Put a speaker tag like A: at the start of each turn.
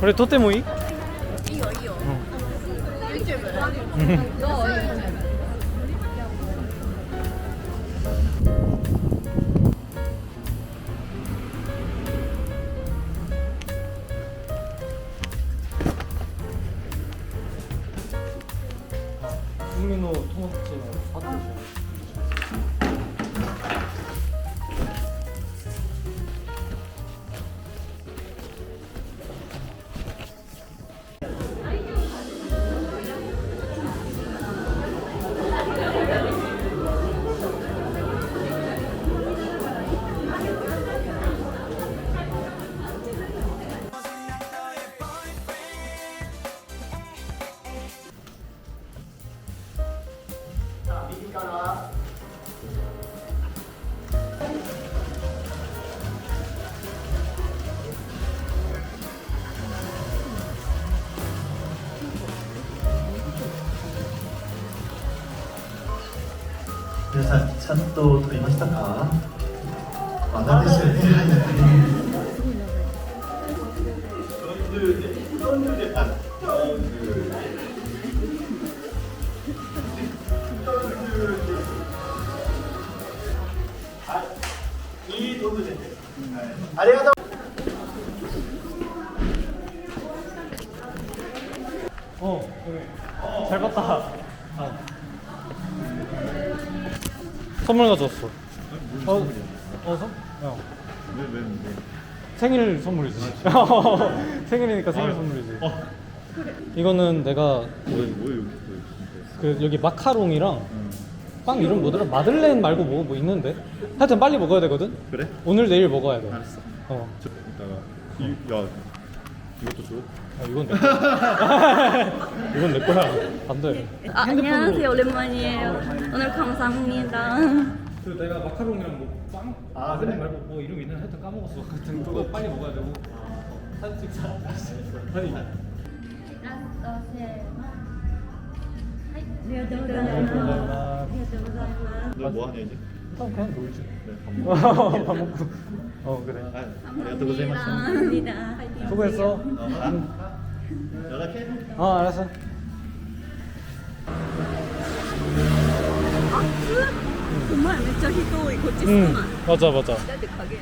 A: これとてもいい？
B: いいよいいよ。うん。YouTube。
A: 국민の友達のあったでしょ
C: 皆さんちゃんと撮りましたか？まだですよね。ありがとう
A: おう、うん、よかった。 선물 가져왔어. 어, 어, 선? 야.
C: 왜, 왜, 왜?
A: 생일 선물이지. 생일이니까 생일 선물이지.
C: 어.
A: 이거는 내가
C: 왜, 왜 여기
A: 그 여기 마카롱이랑 빵 이름 뭐더라? 마들렌 말고 뭐, 뭐 있는데? 하여튼 빨리 먹어야 되거든?
C: 그래?
A: 오늘 내일 먹어야 돼.
C: 알았어.
A: 어.
C: 저, 이따가 이, 야 이것도 줘?
A: 아, 이건 내 거야. 이건 내 거야. 안 돼.
B: 아, 안녕하세요 오랜만이에요 오늘 감사합니다
A: 그 내가 마카롱이랑 뭐 빵?
C: 아, 그래?
A: 말고 뭐 이름 있는 하여튼 까먹었어. 하여튼 그거 빨리 먹어야 되고. 사진 찍자. 아니.
C: ありがとうございます。너 뭐 하냐 이제?
A: 일단 그냥 놀지.
C: 네, 밥 먹고.
A: 밥 먹고. 어 그래.
C: 아, 아리가또 고생했어.
B: 감사합니다. 아,
A: 수고했어.
C: 연락해.
A: 어 알았어.
B: 아, 그? 정말, 진짜 히도 이거 찍으면 안
A: 맞아 맞아.
B: 진짜 득하게요.